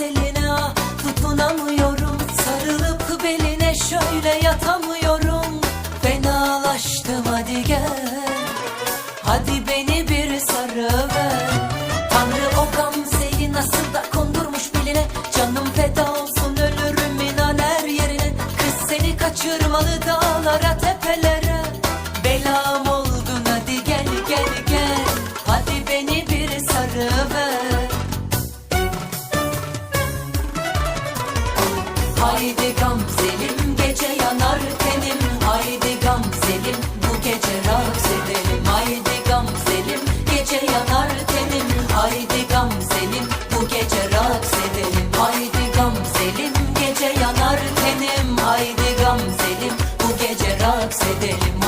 teline ah tutunamıyorum. Sarılıp beline şöyle yatamıyorum. Fenalaştım hadi gel. Hadi beni bir sarıver Tanrı o gamzeyi nasıl da kondurmuş biline Canım feda olsun ölürüm inan her yerine. Kız seni kaçırmalı dağlara Haydi gamzelim gece yanar tenim. Haydi gamzelim bu gece raks edelim Haydi gamzelim gece yanar tenim. Haydi gamzelim bu gece raks edelim Haydi gamzelim gece yanar tenim. Haydi gamzelim bu gece raks edelim